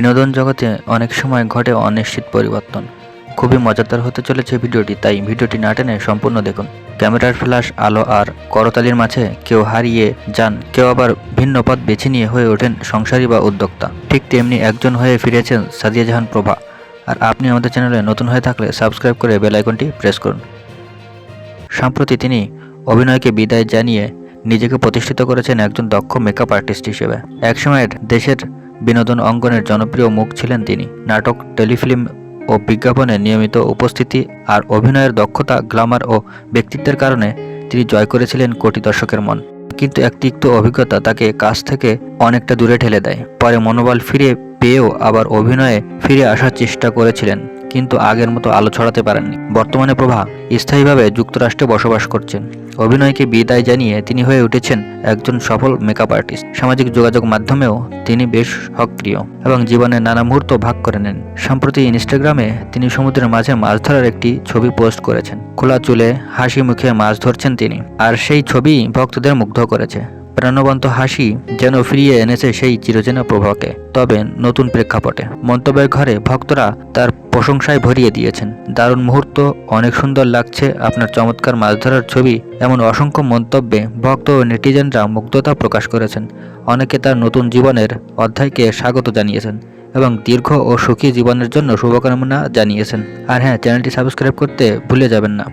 বিনোদন জগতে অনেক সময় ঘটে অনিশ্চিত পরিবর্তন। খুবই মজাদার হতে চলেছে ভিডিওটি, তাই ভিডিওটি না টেনে সম্পূর্ণ দেখুন। ক্যামেরার ফ্ল্যাশ, আলো আর করতালির মাঝে কেউ হারিয়ে যান, কেউ আবার ভিন্ন পথ বেছে নিয়ে হয়ে ওঠেন সংসারী বা উদ্যোক্তা। ঠিক তেমনি একজন হয়ে ফিরেছেন সাদিয়া জাহান প্রভা। আর আপনি আমাদের চ্যানেলে নতুন হয়ে থাকলে সাবস্ক্রাইব করে বেল আইকনটি প্রেস করুন। সম্প্রতি তিনি অভিনয়কে বিদায় জানিয়ে নিজেকে প্রতিষ্ঠিত করেছেন একজন দক্ষ মেকআপ আর্টিস্ট হিসেবে। একসময়ের দেশের বিনোদন অঙ্গনের জনপ্রিয় মুখ ছিলেন তিনি। নাটক, টেলিফিল্ম ও বিজ্ঞাপনে নিয়মিত উপস্থিতি আর অভিনয়ের দক্ষতা, গ্লামার ও ব্যক্তিত্বের কারণে তিনি জয় করেছিলেন কোটি দর্শকের মন। কিন্তু এক তিক্ত অভিজ্ঞতা তাকে কাছ থেকে অনেকটা দূরে ঠেলে দেয়। পরে মনোবল ফিরে পেয়েও আবার অভিনয়ে ফিরে আসার চেষ্টা করেছিলেন। কিন্তু আগের মতো আলো ছড়াতে পারেননি। বর্তমানে প্রভা স্থায়ীভাবে যুক্তরাষ্ট্রে বসবাস করছেন। অভিনয়কে বিদায় জানিয়ে তিনি হয়ে উঠেছেন একজন সফল মেকআপ আর্টিস্ট সামাজিক যোগাযোগ মাধ্যমেও তিনি বেশ সক্রিয় এবং জীবনের নানা মুহূর্ত ভাগ করে নেন। সম্প্রতি ইনস্টাগ্রামে তিনি সমুদ্রের মাঝে মাছ ধরার একটি ছবি পোস্ট করেছেন। খোলা চুলে হাসি মুখে মাছ ধরছেন তিনি। আর সেই ছবি ভক্তদের মুগ্ধ করেছে। প্রাণবন্ত হাসি যেন ফিরিয়ে এনেছে সেই চিরচেনা প্রভাকে। তবে নতুন প্রেক্ষাপটে মন্তব্যের ঘরে ভক্তরা তার প্রশংসায় ভরিয়ে দিয়েছেন। দারুণ মুহূর্ত, অনেক সুন্দর লাগছে আপনার চমৎকার মাছ ধরার ছবি, এমন অসংখ্য মন্তব্যে ভক্ত ও নেটিজেনরা মুগ্ধতা প্রকাশ করেছেন। অনেকে তার নতুন জীবনের অধ্যায়কে স্বাগত জানিয়েছেন এবং দীর্ঘ ও সুখী জীবনের জন্য শুভকামনা জানিয়েছেন। আর হ্যাঁ চ্যানেলটি সাবস্ক্রাইব করতে ভুলে যাবেন না।